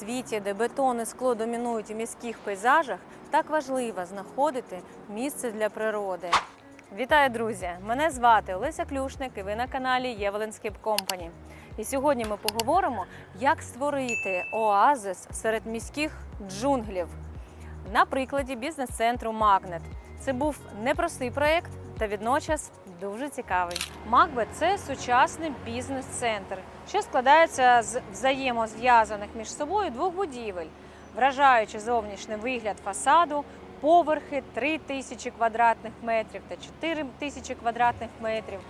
світі, де бетон і скло домінують у міських пейзажах, так важливо знаходити місце для природи. Вітаю, друзі! Мене звати Олеся Клюшник, і ви на каналі Євеленський Компані. І сьогодні ми поговоримо, як створити оазис серед міських джунглів на прикладі бізнес-центру Магнет. Це був непростий проєкт та водночас дуже цікавий. Макбет це сучасний бізнес-центр, що складається з взаємозв'язаних між собою двох будівель, вражаючи зовнішній вигляд фасаду, поверхи 3 тисячі квадратних метрів та 4 тисячі квадратних метрів.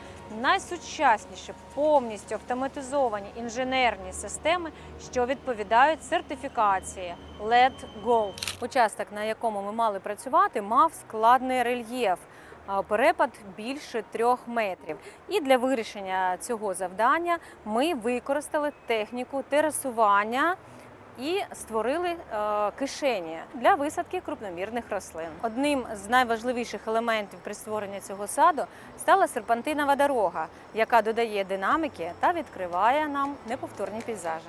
Найсучасніші повністю автоматизовані інженерні системи, що відповідають сертифікації LED Gold. Участок, на якому ми мали працювати, мав складний рельєф. Перепад більше трьох метрів. І для вирішення цього завдання ми використали техніку терасування і створили е, кишені для висадки крупномірних рослин. Одним з найважливіших елементів при створенні цього саду стала серпантинова дорога, яка додає динаміки та відкриває нам неповторні пейзажі.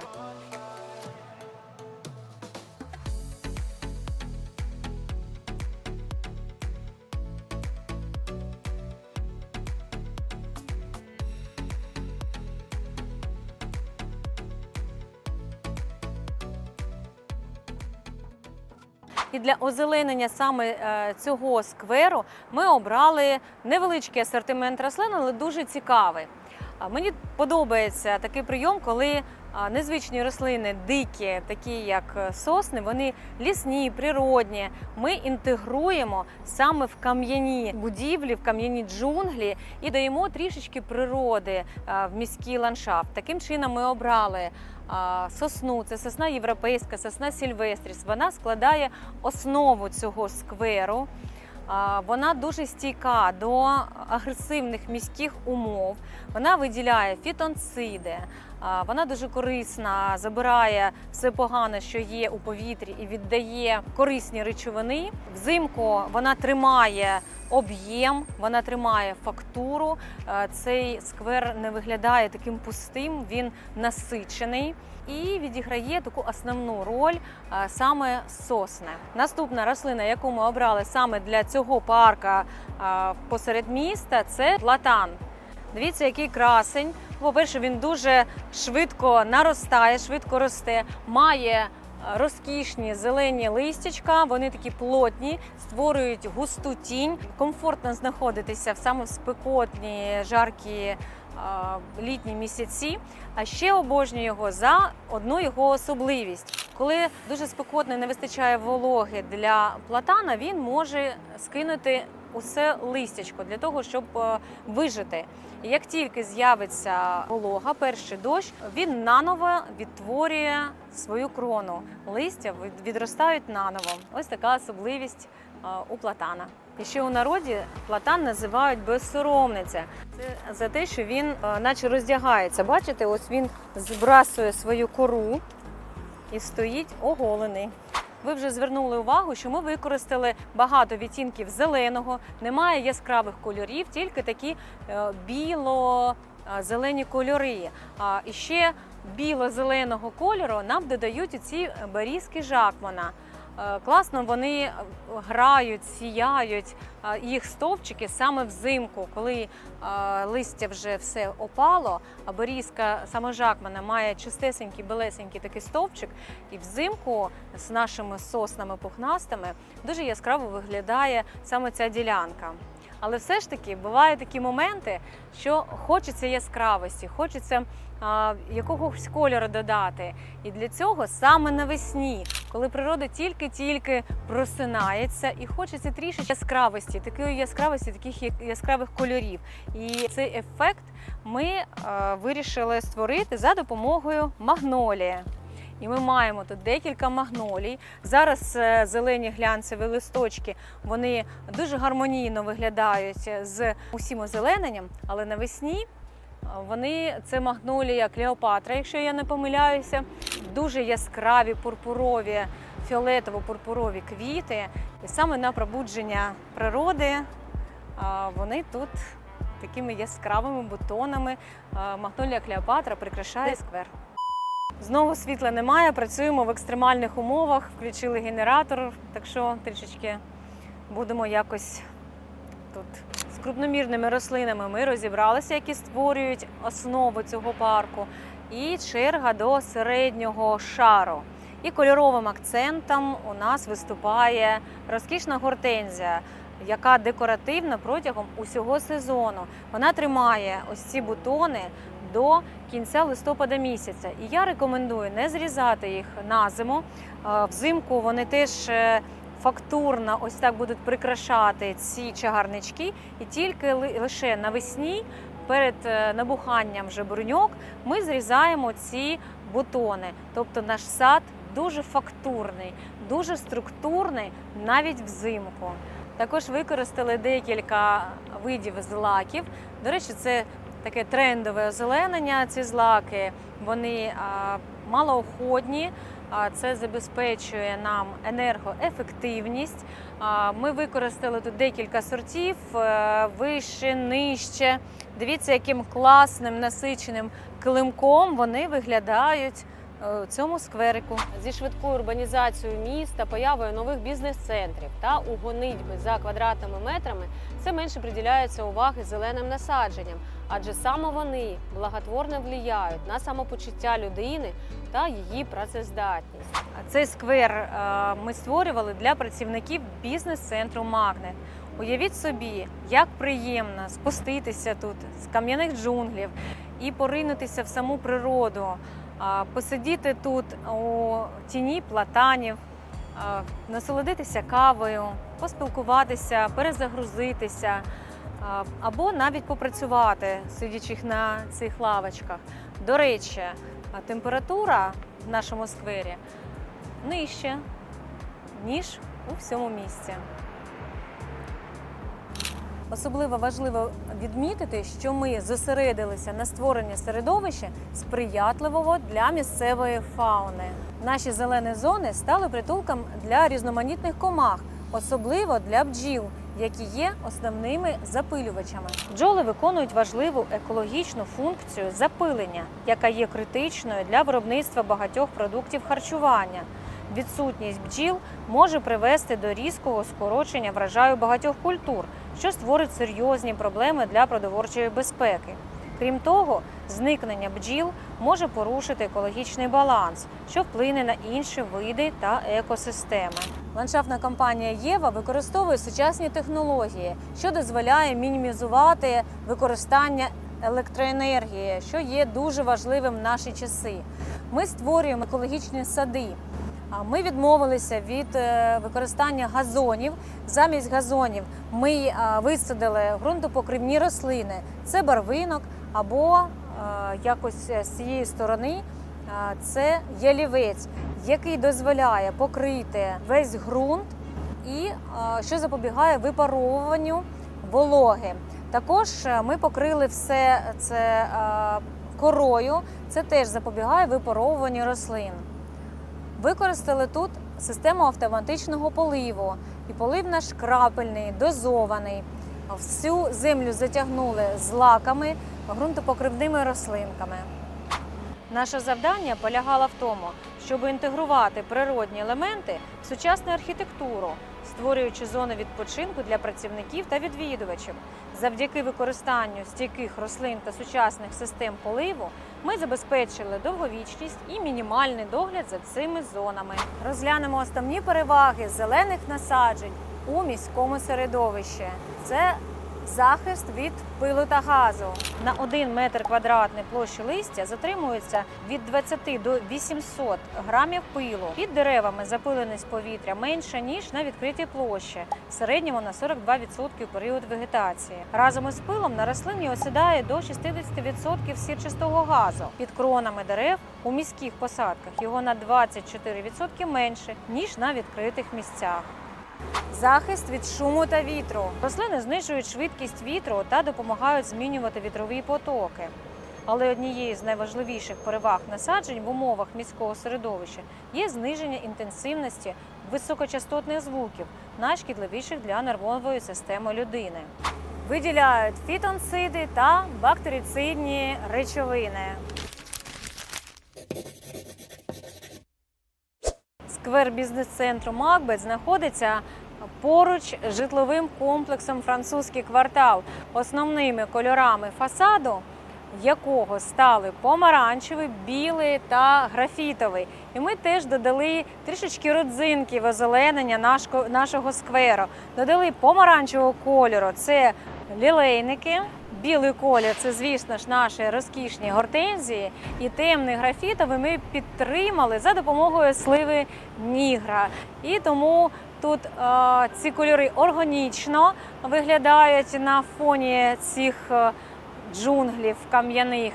І для озеленення саме е, цього скверу ми обрали невеличкий асортимент рослин, але дуже цікавий. Мені подобається такий прийом, коли незвичні рослини, дикі, такі як е, сосни, вони лісні, природні. Ми інтегруємо саме в кам'яні будівлі, в кам'яні джунглі і даємо трішечки природи в міський ландшафт. Таким чином ми обрали сосну, це сосна європейська, сосна Сільвестріс. Вона складає основу цього скверу. Вона дуже стійка до агресивних міських умов. Вона виділяє фітонциди. Вона дуже корисна, забирає все погане, що є у повітрі, і віддає корисні речовини. Взимку вона тримає об'єм, вона тримає фактуру. Е, Цей сквер не виглядає таким пустим, він насичений і відіграє таку основну роль е, саме сосни. Наступна рослина, яку ми обрали саме для цього парка е, посеред міста, це платан. Дивіться, який красень. По-перше, він дуже швидко наростає, швидко росте, має е, розкішні зелені листячка, вони такі плотні, створюють густу тінь. Комфортно знаходитися в саме спекотні, жаркі е, літні місяці. А ще обожнюю його за одну його особливість. Коли дуже спекотно не вистачає вологи для платана, він може скинути усе листячко для того, щоб е, вижити. І як тільки з'явиться волога, перший дощ, він наново відтворює свою крону. Листя відростають наново. Ось така особливість е, у платана. І ще у народі платан називають безсоромниця. Це за те, що він е, наче роздягається. Бачите, ось він збрасує свою кору і стоїть оголений. Ви вже звернули увагу, що ми використали багато відтінків зеленого, немає яскравих кольорів, тільки такі е, біло-зелені кольори. А ще біло-зеленого кольору нам додають ці берізки Жакмана. Е, Класно вони грають, сіяють е, їх стовпчики саме взимку, коли е, листя вже все опало, а борізка саме Жакмана має чистесенький, белесенький такий стовпчик, і взимку з нашими соснами пухнастими дуже яскраво виглядає саме ця ділянка. Але все ж таки бувають такі моменти, що хочеться яскравості, хочеться а, якогось кольору додати. І для цього саме навесні, коли природа тільки-тільки просинається і хочеться трішки яскравості, такої яскравості, таких яскравих кольорів. І цей ефект ми е, вирішили створити за допомогою магнолії. І ми маємо тут декілька магнолій. Зараз е, зелені глянцеві листочки вони дуже гармонійно виглядають з усім озелененням, але навесні е, вони це магнолія Клеопатра, якщо я не помиляюся, дуже яскраві пурпурові, фіолетово-пурпурові квіти. І саме на пробудження природи е, вони тут такими яскравими бутонами. Магнолія Клеопатра прикрашає сквер. Знову світла немає, працюємо в екстремальних умовах, включили генератор, так що трішечки будемо якось тут. З крупномірними рослинами ми розібралися, які створюють основу цього парку. І черга до середнього шару. І кольоровим акцентом у нас виступає розкішна гортензія, яка декоративна протягом усього сезону. Вона тримає ось ці бутони до кінця листопада місяця. І я рекомендую не зрізати їх на зиму. Е, Взимку вони теж е, фактурно ось так будуть прикрашати ці чагарнички, і тільки лише навесні. Перед е, набуханням вже бруньок ми зрізаємо ці бутони. Тобто наш сад дуже фактурний, дуже структурний навіть взимку. Також використали декілька видів злаків. До речі, це таке трендове озеленення. Ці злаки вони малоохотні. Це забезпечує нам енергоефективність. Ми використали тут декілька сортів е, вище, нижче. Дивіться, яким класним насиченим килимком вони виглядають е, цьому скверику. Зі швидкою урбанізацією міста, появою нових бізнес-центрів та у гонитьби за квадратними метрами все менше приділяється уваги зеленим насадженням, адже саме вони благотворно впливають на самопочуття людини та її працездатність. Цей сквер е, ми створювали для працівників бізнес-центру Магнет. Уявіть собі, як приємно спуститися тут з кам'яних джунглів і поринутися в саму природу, посидіти тут у тіні платанів, насолодитися кавою, поспілкуватися, перезагрузитися або навіть попрацювати, сидячи на цих лавочках. До речі, температура в нашому сквері нижча, ніж у всьому місці. Особливо важливо відмітити, що ми зосередилися на створенні середовища сприятливого для місцевої фауни. Наші зелені зони стали притулком для різноманітних комах, особливо для бджіл, які є основними запилювачами. Бджоли виконують важливу екологічну функцію запилення, яка є критичною для виробництва багатьох продуктів харчування. Відсутність бджіл може привести до різкого скорочення врожаю багатьох культур, що створить серйозні проблеми для продовольчої безпеки. Крім того, зникнення бджіл може порушити екологічний баланс, що вплине на інші види та екосистеми. Ландшафтна компанія Єва використовує сучасні технології, що дозволяє мінімізувати використання електроенергії, що є дуже важливим в наші часи. Ми створюємо екологічні сади. Ми відмовилися від е, використання газонів. Замість газонів ми е, висадили ґрунтопокривні рослини. Це барвинок або е, якось з цієї сторони це ялівець, який дозволяє покрити весь ґрунт і що запобігає випаровуванню вологи. Також ми покрили все це корою. Це теж запобігає випаровуванню рослин. Використали тут систему автоматичного поливу. І полив наш крапельний, дозований. Всю землю затягнули злаками, ґрунтопокривними рослинками. Наше завдання полягало в тому, щоб інтегрувати природні елементи в сучасну архітектуру, створюючи зони відпочинку для працівників та відвідувачів. Завдяки використанню стійких рослин та сучасних систем поливу ми забезпечили довговічність і мінімальний догляд за цими зонами. Розглянемо основні переваги зелених насаджень у міському середовищі. Це захист від пилу та газу. На 1 метр квадратний площі листя затримується від 20 до 800 грамів пилу. Під деревами запиленість повітря менша ніж на відкритій площі, в середньому на 42% у період вегетації. Разом із пилом на рослині осідає до 60% сірчистого газу. Під кронами дерев у міських посадках його на 24% менше ніж на відкритих місцях. Захист від шуму та вітру. Рослини знижують швидкість вітру та допомагають змінювати вітрові потоки. Але однією з найважливіших переваг насаджень в умовах міського середовища є зниження інтенсивності високочастотних звуків, найшкідливіших для нервової системи людини. Виділяють фітонциди та бактерицидні речовини. Сквер бізнес-центру Макбет знаходиться поруч з житловим комплексом Французький квартал, основними кольорами фасаду якого стали помаранчевий, білий та графітовий. І ми теж додали трішечки родзинки в озеленення нашого скверу. Додали помаранчевого кольору це лілейники. Білий колір це, звісно ж, наші розкішні гортензії. І темний графітовий ми підтримали за допомогою сливи нігра. І тому тут е, ці кольори органічно виглядають на фоні цих е, джунглів кам'яних.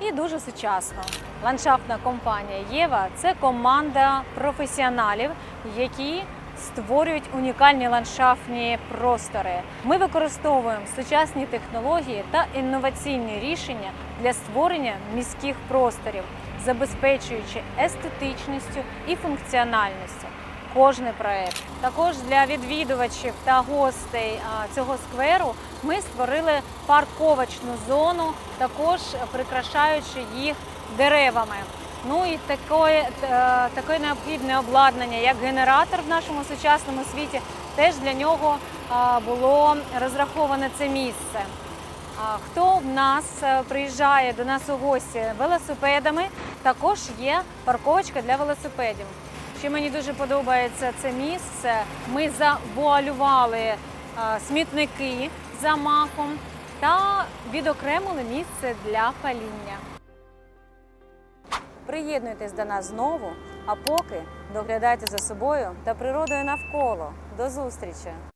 І дуже сучасно. Ландшафтна компанія Єва це команда професіоналів, які створюють унікальні ландшафтні простори. Ми використовуємо сучасні технології та інноваційні рішення для створення міських просторів, забезпечуючи естетичністю і функціональністю. Кожний проект також для відвідувачів та гостей цього скверу ми створили парковочну зону, також прикрашаючи їх деревами. Ну і таке, е, таке необхідне обладнання, як генератор в нашому сучасному світі, теж для нього було розраховане це місце. Хто в нас е, приїжджає до нас у гості велосипедами, також є парковочка для велосипедів. Ще мені дуже подобається це місце. Ми завуалювали е, смітники за махом та відокремили місце для паління. Приєднуйтесь до нас знову, а поки доглядайте за собою та природою навколо. До зустрічі!